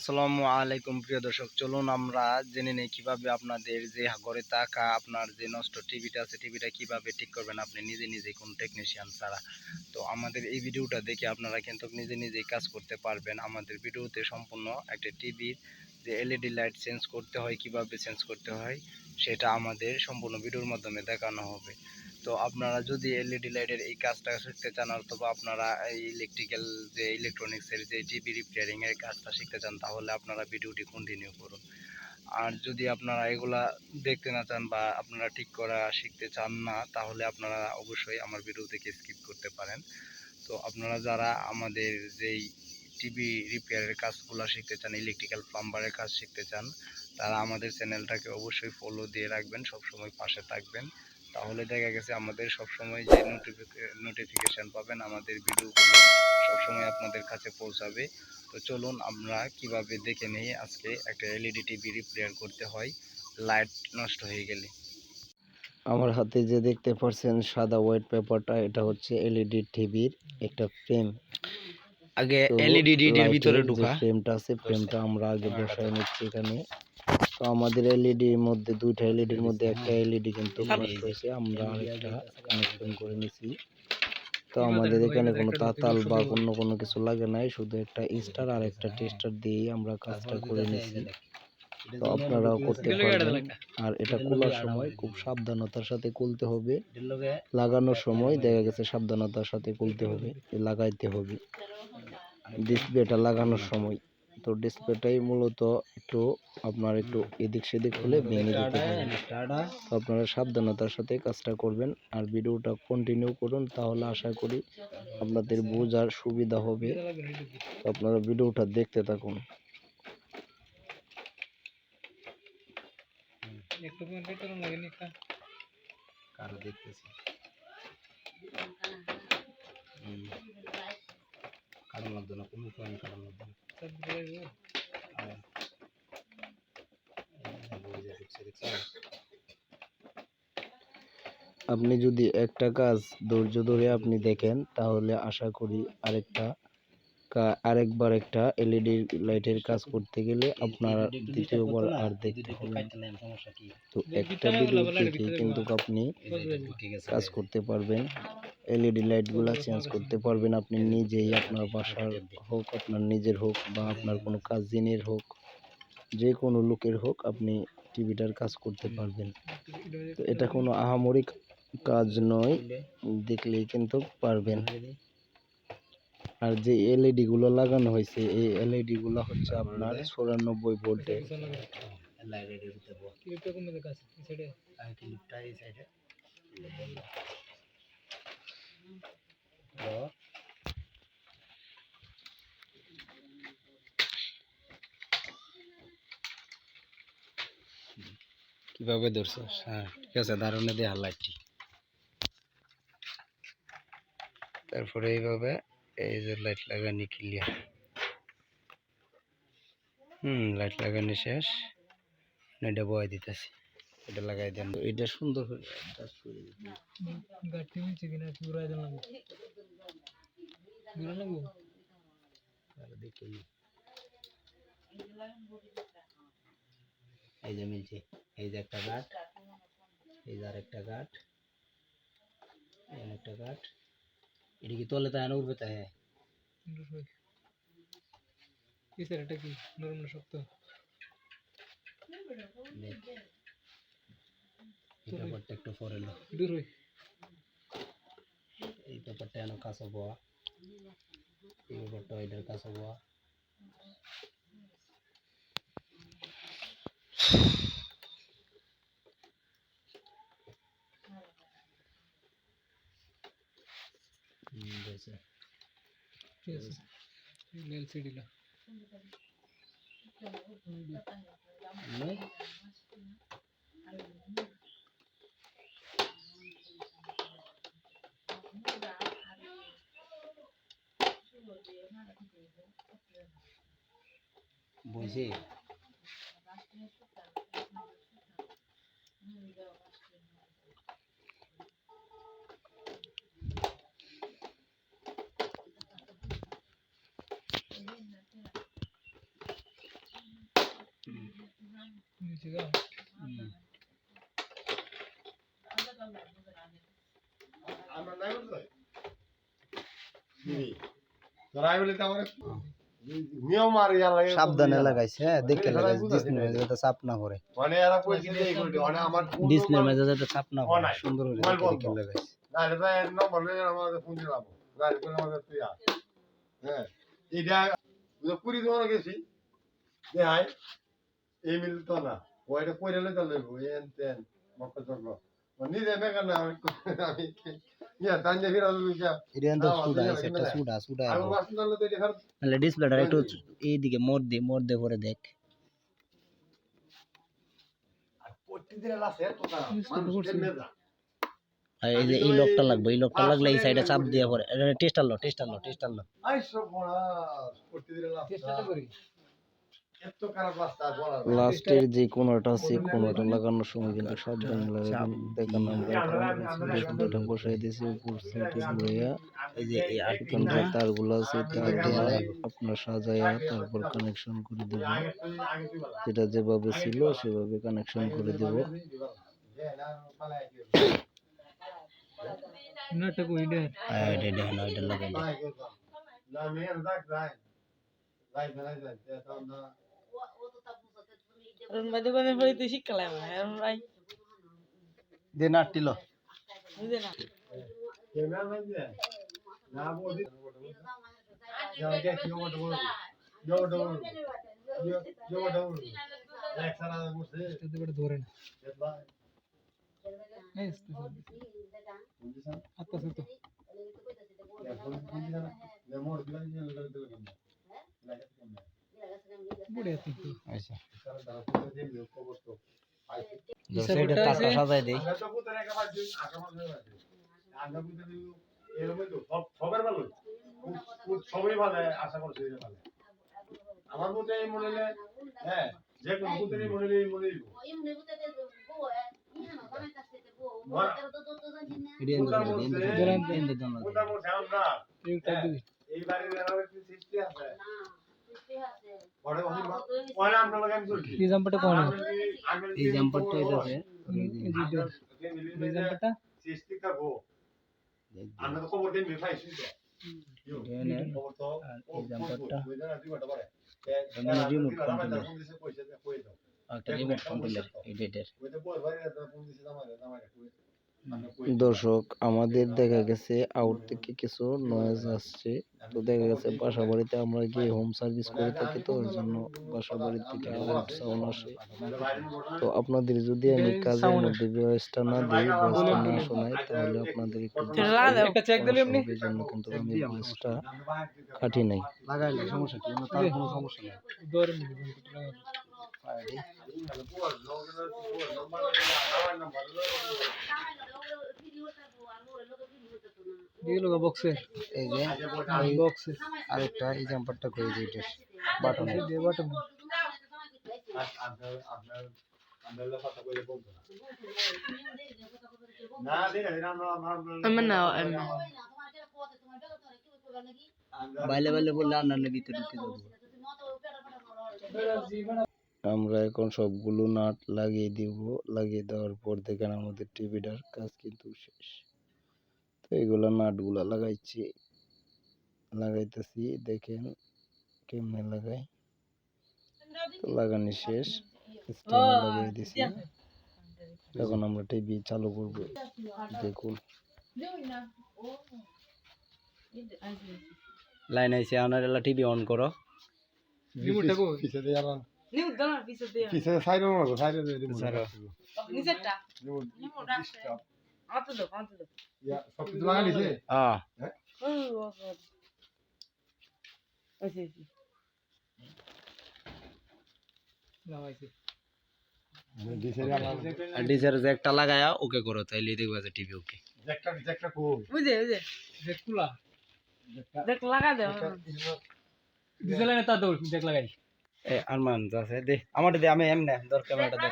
আসসালামু আলাইকুম প্রিয় দর্শক, চলুন আমরা জেনে নেই কীভাবে আপনাদের যে ঘরে থাকা আপনার যে নষ্ট টিভিটা আছে, টিভিটা কীভাবে ঠিক করবেন আপনি নিজে নিজে কোন টেকনিশিয়ান ছাড়া। তো আমাদের এই ভিডিওটা দেখে আপনারা কিন্তু নিজে নিজেই কাজ করতে পারবেন। আমাদের ভিডিওতে সম্পূর্ণ একটা টিভির যে এলইডি লাইট চেঞ্জ করতে হয়, কীভাবে চেঞ্জ করতে হয়, সেটা আমাদের সম্পূর্ণ ভিডিওর মাধ্যমে দেখানো হবে। তো আপনারা যদি এলইডি লাইটের এই কাজটা শিখতে চান, অথবা আপনারা এই ইলেকট্রিক্যাল যে ইলেকট্রনিক্সের যে টিভি রিপেয়ারিং এর কাজটা শিখতে চান, তাহলে আপনারা ভিডিওটি কন্টিনিউ করুন। আর যদি আপনারা এগুলা দেখতে না চান বা আপনারা ঠিক করা শিখতে চান না, তাহলে আপনারা অবশ্যই আমার ভিডিও থেকে স্কিপ করতে পারেন। তো আপনারা যারা আমাদের যেই টিভি রিপেয়ারের কাজগুলো শিখতে চান ইলেকট্রিক্যাল প্লাম্বারের কাজ শিখতে চান, তারা আমাদের চ্যানেলটাকে অবশ্যই ফলো দিয়ে রাখবেন, সবসময় পাশে থাকবেন। তাহলে দেখা গেছে আমাদের সবসময় যে নোটিফিকেশান পাবেন আমাদের ভিডিওগুলো সবসময় আপনাদের কাছে পৌঁছাবে। তো চলুন আমরা কীভাবে দেখে নেই আজকে একটা এলইডি টিভি রিপেয়ার করতে হয় লাইট নষ্ট হয়ে গেলে। আমার হাতে যে দেখতে পাচ্ছেন সাদা হোয়াইট পেপারটা এটা হচ্ছে এলইডি টিভির একটা ফ্রেম আগে এলইডি ডিডির লাইটের ভিতরে ঢোকা। ফ্রেমটা আছে ফ্রেমটা আমরা আগে বসায় নিচ্ছি এখানে। তো আমাদের এলইডি এর মধ্যে দুইটা এলইডির মধ্যে একটা এলইডি কিন্তু নষ্ট হয়েছে। আমরা আরেকটা কানেকশন করে নিছি। তো আমাদের এখানে কোনো তাতাল বা অন্য কোনো কিছু লাগে নাই শুধু একটা স্টার আর একটা টেস্টার দিয়েই আমরা কাজটা করে নিছি। তো আপনারাও করতে পারবেন। আর এটা খোলার সময় খুব সাবধানতার সাথে খুলতে হবে। লাগানোর সময় দেখা গেছে সাবধানতার সাথে খুলতে হবে লাগাইতে হবে। ডিসপ্লেটা লাগানোর সময়। তো ডিসপ্লেটাই মূলত একটু আপনার একটু এদিক সেদিক হলে ভেঙে যেতে পারে। তো আপনারা সাবধানতার সাথে কাজটা করবেন আর ভিডিওটা কন্টিনিউ করুন তাহলে আশা করি আপনাদের বোঝার সুবিধা হবে। তো আপনারা ভিডিওটা দেখতে থাকুন। কারও দেখতেছি। আপনি যদি একটা কাজ ধৈর্য ধরে আপনি দেখেন তাহলে আশা করি আরেকটা আরেকবার একটা এলইডি লাইটের কাজ করতে গেলে আপনার দ্বিতীয়বার আর দেখতে হবে। তো একটা ভিডিও থেকে কিন্তু আপনি কাজ করতে পারবেন। এলইডি লাইটগুলো চেঞ্জ করতে পারবেন আপনি নিজেই, আপনার বাসার হোক, আপনার নিজের হোক বা আপনার কোনো কাজিনের হোক যে কোনো লোকের হোক আপনি টিভিটার কাজ করতে পারবেন। তো এটা কোনো আহামরি কাজ নয়, দেখলেই কিন্তু পারবেন। আর যে এলইডি গুলো লাগানো হয়েছে, এই এলইডি গুলো হচ্ছে আপনার চুরানব্বই তো কীভাবে ধরছস হ্যাঁ ঠিক আছে, দারুণে দিয়ে লাইটটি তারপরে এইভাবে এই যে লাইট লাগানি ক্লিয়ার হুম লাইট লাগানি শেষ এটা বয় দিতেছি এটা লাগাই দেন এটা সুন্দর করে দিন। আর দেখি এই যে মিলছে এই যে একটা গাঠ এই যে আরেকটা গাঠ একটা গাঠ এটা কি তলে তাই না তাই এটা কি? নরম না শক্ত? এই ব্যাপারটা একটু পরে লো। দূর হই। এই ব্যাপারটা এনে কাছে বোয়া এই ব্যাপারটা এটার কাছে বোয়া বুঝছে। ঠিক আছে এলসিডি লা নয়? বলছি নিচে যাও আমরা নাই বলতে দিদি তোরাই বলে তো আমার নিয়ম আর ইয়ার লাগে সাবধানে লাগাইছে হ্যাঁ দেখে লাগাইছে ডিসপ্লে যাতে চাপ না করে মানে এরা কইছে যে এই করে মানে আমার ডিসপ্লে মাঝে যাতে চাপ না ও সুন্দর করে দেখে লাগাইছে। না এটা এক নম্বর লয়ে আমাদের ফোন দিলাম না করে আমাদের তুই হ্যাঁ এটা পুরি দোকানে গেছি। এই মিল তো না। ও এটা কইরে লইতে লইব এন তেন মক্ক চক্র ও নিজে মেকার না আমি আমি ইয়া তাঞ্জে ফিরা লইয়া এটা কিন্তু না, সুডা অসুবিধা আছে একটা নাই। সুডা সুডা আমি বাসন দলে তো দেখার তাহলে ডিসপ্লেটা একটু এইদিকে মোড় দিয়ে মোড় দিয়ে করে দেখ। লাসে তো না। আর এই যে এই লকটা লাগবে এই লকটা লাগলে এই সাইডে চাপ দিয়ে পরে টেস্টার লো টেস্টার লো টেস্টার লো আই বড়া প্রতিদিন চেষ্টাটা লাসে করি। লাস্টের যে কোনোটা আছে কোনোটা লাগানোর সময় কিন্তু সাবধানে লাগাবেন দেখেন আমরা সুন্দরটা বসাই দিয়েছি উপর সাইডে ঘুরাইয়া এই যে এই আট এখানকার তারগুলো আছে তার দিয়ে আপনার সাজাইয়া তারপর কানেকশন করে দেব। যেটা যেভাবে ছিল সেভাবে কানেকশন করে দেব। নাটক ওইটা আর এটা দেখেন এটা? লাগাই দেব। রুন বাদে বাদে হই তুই শিখলাম এখন ভাই দে নাটটি লো বুঝে না এটাতে বড় ধরে না এই আচ্ছা তো বড় আছে তো আচ্ছা সাজাই দেই সবার সবাই ভালো আশা করছি ভালো আমার মতে এই মনে হ্যাঁ যে কোনো মনে হলে মনে হইব এডি এন্ড ওটার এন্ড মধ্যে- এন্ড এন্ড ওটা মনে আমরা এইটা দিবি এই বাড়ির আরও একটু সৃষ্টি আছে বড় অনেক পরে আমরা লাগাম চলছি এই জাম্পারটা কোন এই জাম্পারটা এটা আছে এই জাম্পারটা? আমরা তো খবর দিন কই দাও। একটা রিমোট কন্ট্রোলার এডিটর ওই দর্শক আমাদের দেখা গেছে আউট থেকে কিছু নয়েজ আসছে। তো দেখা গেছে বাসা বাড়িতে আমরা গিয়ে হোম সার্ভিস করে থাকি তো ওর জন্য বাসা বাড়ি থেকে আউট সাউন্ড আসে। তো আপনাদের যদি আমি কাজের মধ্যে ভয়েসটা না দিই ভয়েসটা না শোনাই তাহলে আপনাদের একটু জন্য কিন্তু আমি ভয়েসটা কাটি নাই। লাগাইলে সমস্যা কি? কোনো সমস্যা নেই। দিয়ে এই যে আরেকটা এই জাম্পারটা করে এটা বাটন এই যে বাটন আপনার আপনার আপনার কথা কইলে বলতো না না ঠিক আছে আমরা আমরা আমার না বাইলে বাইলে বললে আন্নার ভিতরে ঢুকে যাব। আমরা এখন সবগুলো নাট লাগিয়ে দিব। লাগিয়ে দেওয়ার পর দেখেন আমাদের টিভিটার কাজ কিন্তু শেষ। তো এগুলো নাটগুলো লাগাইছি। লাগাইতেছি দেখেন কেমনে লাগাই। তো লাগানি শেষ স্টেমে লাগিয়ে দিছি। এখন আমরা টিভি চালু করব। দেখুন। লাইন আইছে আনার এলা টিভি অন করো। রিমোটটা কই? পিছে দিয়ে আমার নিউ দাও পিছে দে পিছে সাইড মারবো সাইডে দিয়ে দিব সাইডে। নিচেরটা রিমোট রাখছে আত দাও আত দাও ইয়া সব কিছু লাগা দিছে আ ওই ও ওই সে লাগাইছে দিছে রে আমার আর ডিজার যে একটা লাগায়া ওকে করো তাইলে দেখবা যে টিভি ওকে একটা একটা কোল বুঝে বুঝে যে কুলা দেখ লাগা দাও ডিজেল এনে তা দৌড় দেখ লাগাই এ আরমান আছে দে আমার দে আমি এমনে দর ক্যামেরাটা দে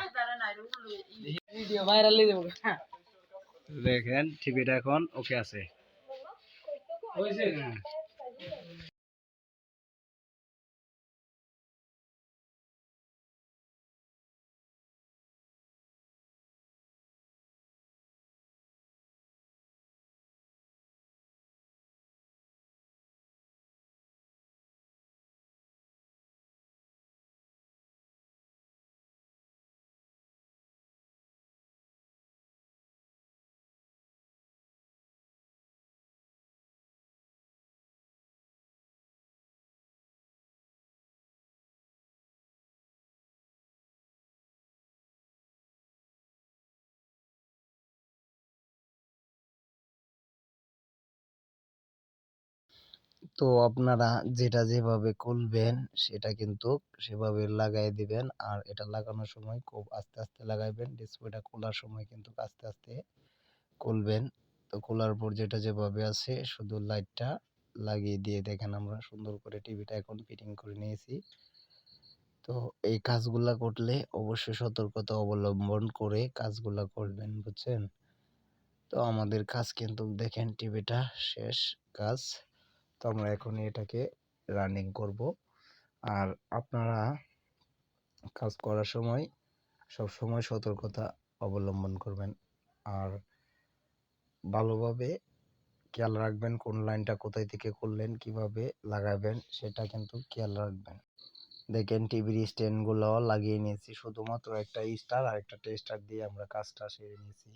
ভিডিও ভাইরাল হয়ে যাবে দেখেন টিভিটা এখন ওকে আছে। তো আপনারা যেটা যেভাবে খুলবেন সেটা কিন্তু সেভাবে লাগাই দিবেন। আর এটা লাগানোর সময় খুব আস্তে আস্তে লাগাইবেন। ডিসপ্লেটা খোলার সময় কিন্তু আস্তে আস্তে খুলবেন। তো খোলার পর যেটা যেভাবে আছে, শুধু লাইটটা লাগিয়ে দিয়ে দেখেন আমরা সুন্দর করে টিভিটা এখন ফিটিং করে নিয়েছি। তো এই কাজগুলা করলে অবশ্যই সতর্কতা অবলম্বন করে কাজগুলা করবেন, বুঝছেন? তো আমাদের কাজ কিন্তু দেখেন টিভিটা শেষ কাজ। তো আমরা এখন এটাকে রানিং করব। আর আপনারা কাজ করার সময় সব সময় সতর্কতা অবলম্বন করবেন। আর ভালোভাবে খেয়াল রাখবেন কোন লাইনটা কোথায় থেকে করলেন, কীভাবে লাগাবেন, সেটা কিন্তু খেয়াল রাখবেন। দেখেন টিভির স্ট্যান্ডগুলো লাগিয়ে নিয়েছি, শুধুমাত্র একটা স্টার আর একটা টেস্টার দিয়ে আমরা কাজটা সেরে নিয়েছি।